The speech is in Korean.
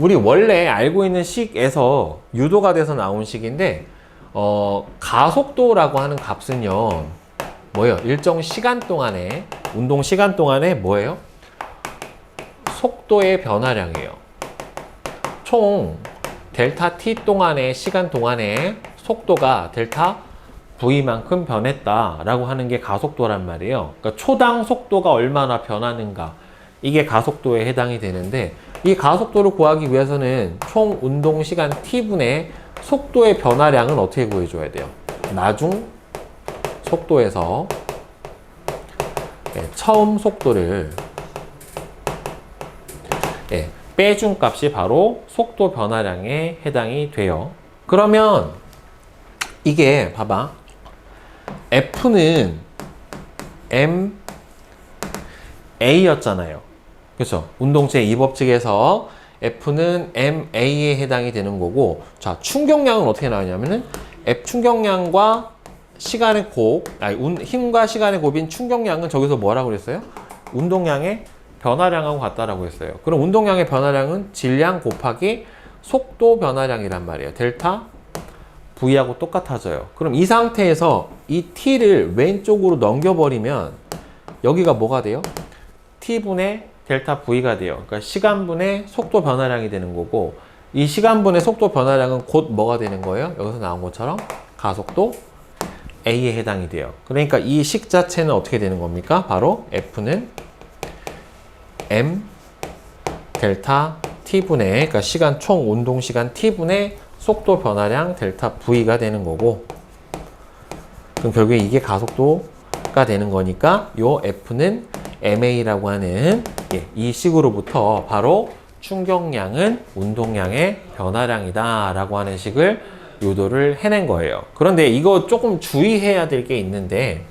우리 원래 알고 있는 식에서 유도가 돼서 나온 식인데 어, 가속도라고 하는 값은요 뭐예요? 일정 시간 동안에 운동 시간 동안에 뭐예요? 속도의 변화량이에요. 총 델타 t 동안의 시간 동안에 속도가 델타 v만큼 변했다 라고 하는 게 가속도란 말이에요. 그러니까 초당 속도가 얼마나 변하는가 이게 가속도에 해당이 되는데 이 가속도를 구하기 위해서는 총 운동 시간 t분의 속도의 변화량은 어떻게 구해줘야 돼요? 나중 속도에서 예, 처음 속도를 예, 빼준 값이 바로 속도 변화량에 해당이 돼요. 그러면 이게 봐봐. F는 M A였잖아요. 그렇죠? 운동체 이 법칙에서 F는 MA에 해당이 되는 거고 자, 충격량은 어떻게 나오냐면은 F 충격량과 시간의 곱, 아니 운- 힘과 시간의 곱인 충격량은 저기서 뭐라고 그랬어요? 운동량의 변화량하고 같다라고 했어요. 그럼 운동량의 변화량은 질량 곱하기 속도 변화량이란 말이에요. 델타 V하고 똑같아져요. 그럼 이 상태에서 이 T를 왼쪽으로 넘겨버리면 여기가 뭐가 돼요? T분의 델타 V가 돼요. 그러니까 시간분의 속도 변화량이 되는 거고 이 시간분의 속도 변화량은 곧 뭐가 되는 거예요? 여기서 나온 것처럼 가속도 A에 해당이 돼요. 그러니까 이 식 자체는 어떻게 되는 겁니까? 바로 F는 M 델타 T분의 그러니까 시간 총 운동 시간 T분의 속도 변화량 델타 V가 되는 거고 그럼 결국에 이게 가속도가 되는 거니까 요 F는 MA라고 하는 예, 이 식으로부터 바로 충격량은 운동량의 변화량이다 라고 하는 식을 유도를 해낸 거예요. 그런데 이거 조금 주의해야 될 게 있는데